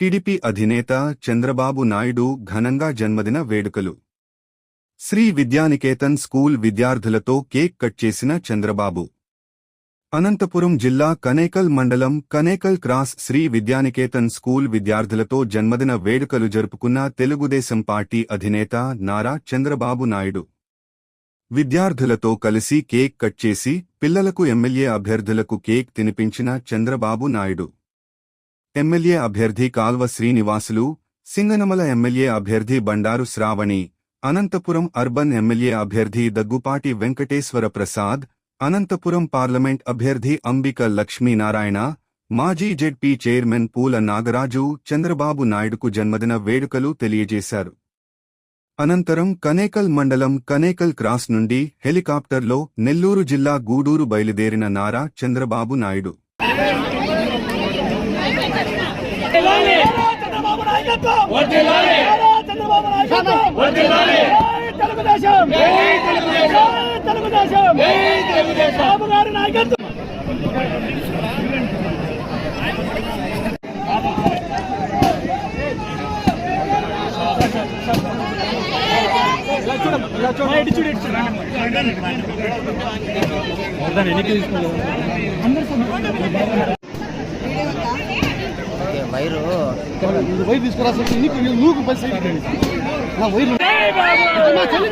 TDP అధినేత చంద్రబాబు నాయుడు ఘనంగా జన్మదిన వేడుకలు. శ్రీ విద్యానికేతన్ స్కూల్ విద్యార్థులతో కేక్ కట్ చేసిన చంద్రబాబు. అనంతపురం జిల్లా కనేకల్ మండలం కనేకల్ క్రాస్ శ్రీ విద్యానికేతన్ స్కూల్ విద్యార్థులతో జన్మదిన వేడుకలు జరుపుకున్న తెలుగుదేశం పార్టీ అధినేత నారా చంద్రబాబు నాయుడు. విద్యార్థులతో కలిసి కేక్ కట్ చేసి పిల్లలకు ఎమ్మెల్యే అభ్యర్థులకు కేక్ తినిపించిన చంద్రబాబు నాయుడు. ఎమ్మెల్యే అభ్యర్థి కాల్వ శ్రీనివాసులు సింగనమల ఎమ్మెల్యే అభ్యర్థి బండారు శ్రావణి అనంతపురం అర్బన్ ఎమ్మెల్యే అభ్యర్థి దగ్గుపాటి వెంకటేశ్వర ప్రసాద్ అనంతపురం పార్లమెంట్ అభ్యర్థి అంబిక లక్ష్మీనారాయణ మాజీ జెడ్పీ చైర్మన్ పూల నాగరాజు చంద్రబాబు నాయుడుకు జన్మదిన వేడుకలు తెలియజేశారు. అనంతరం కనేకల్ మండలం కనేకల్ క్రాస్ నుండి హెలికాప్టర్లో నెల్లూరు జిల్లా గూడూరు బయలుదేరిన నారా చంద్రబాబు నాయుడు. నాయకత్వం! చంద్రబాబు నాయకత్వం! తెలుగుదేశం! జై తెలుగుదేశం! తెలుగుదేశం! జై తెలుగుదేశం! బాబు గారి నాయకత్వం! ఓకే, వైరు వైర్ తీసుకురా సార్ నీకు నువ్వు పది సైడ్ నా వైర్ నా చెల్లి